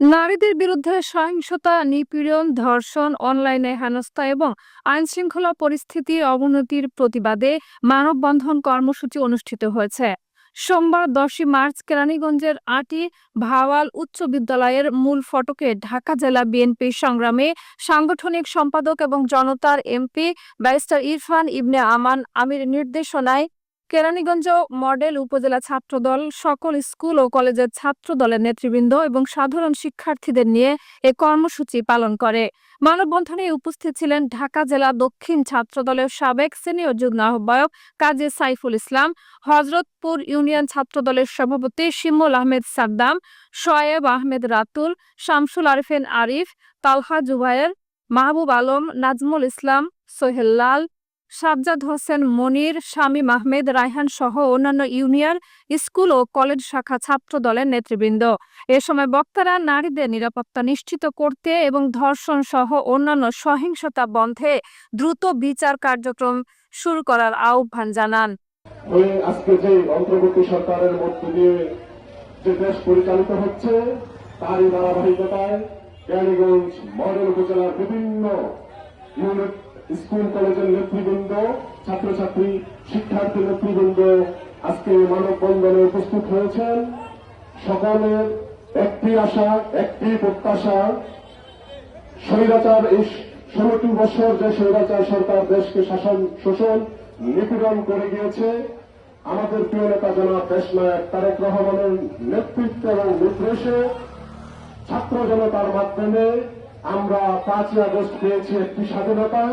নারীদের বিরুদ্ধে সহিংসতা, নিপীড়ন, ধর্ষণ, অনলাইনে হেনস্থা এবং আইনশৃঙ্খলা পরিস্থিতির অবনতির প্রতিবাদে মানববন্ধন কর্মসূচি অনুষ্ঠিত হয়েছে। সোমবার দশই মার্চ কেরানীগঞ্জের আটি ভাওয়াল উচ্চ বিদ্যালয়ের মূল ফটকে ঢাকা জেলা বিএনপি সংগ্রামে সাংগঠনিক সম্পাদক এবং জনতার এমপি ব্যারিস্টার ইরফান ইবনে আমান আমির নির্দেশনায় কেরানীগঞ্জ মডেল উপজেলা ছাত্রদল সকল স্কুল ও কলেজের ছাত্র দলের নেতৃবৃন্দ এবং সাধারণ শিক্ষার্থীদের নিয়ে এ কর্মসূচি পালন করে। মানববন্ধনে উপস্থিত ছিলেন ঢাকা জেলা দক্ষিণ ছাত্রদলের সাবেক সিনিয়র যুগ্ম আহ্বায়ক কাজী সাইফুল ইসলাম, হজরতপুর ইউনিয়ন ছাত্রদলের সভাপতি শিমুল আহমেদ সাদ্দাম, শোয়েব আহমেদ রাতুল, শামসুল আরিফিন আরিফ, তালহা জুবায়ের, মাহবুব আলম, নাজমুল ইসলাম, সোহেল লাল সাজ্জাদ হোসেন, মনির, শামীম আহমেদ, রায়হান সহ অন্যান্য ইউনিয়ন, স্কুল ও কলেজ শাখা ছাত্র দলের নেতৃবৃন্দ। এ সময় বক্তারা নারীদের নিরাপত্তা নিশ্চিত করতে এবং ধর্ষণ সহ অন্যান্য সহিংসতা বন্ধে দ্রুত বিচার কার্যক্রম শুরু করার আহ্বান জানান। আজকে যে অন্তর্বর্তী সরকারের মধ্য দিয়ে যে দেশ পরিচালিত হচ্ছে, তারই ধারাবাহিকতায় মডেল উপজেলার বিভিন্ন ইউনিট স্কুল, কলেজের নেতৃবৃন্দ, ছাত্রছাত্রী, শিক্ষার্থী নেতৃবৃন্দ আজকে মানববন্ধনে উপস্থিত হয়েছেন। সকলের একটি আশা, একটি প্রত্যাশা, স্বৈরাচার এই ষোলোটি বছর যে স্বৈরাচার সরকার দেশকে শাসন, শোষণ, নিপীড়ন করে গিয়েছে, আমাদের প্রিয় নেতা জনাব দেশনায়ক তারেক রহমানের নেতৃত্ব এবং নির্দেশে ছাত্র জনতার মাধ্যমে আমরা পাঁচই আগস্ট পেয়েছি একটি স্বাধীনতা।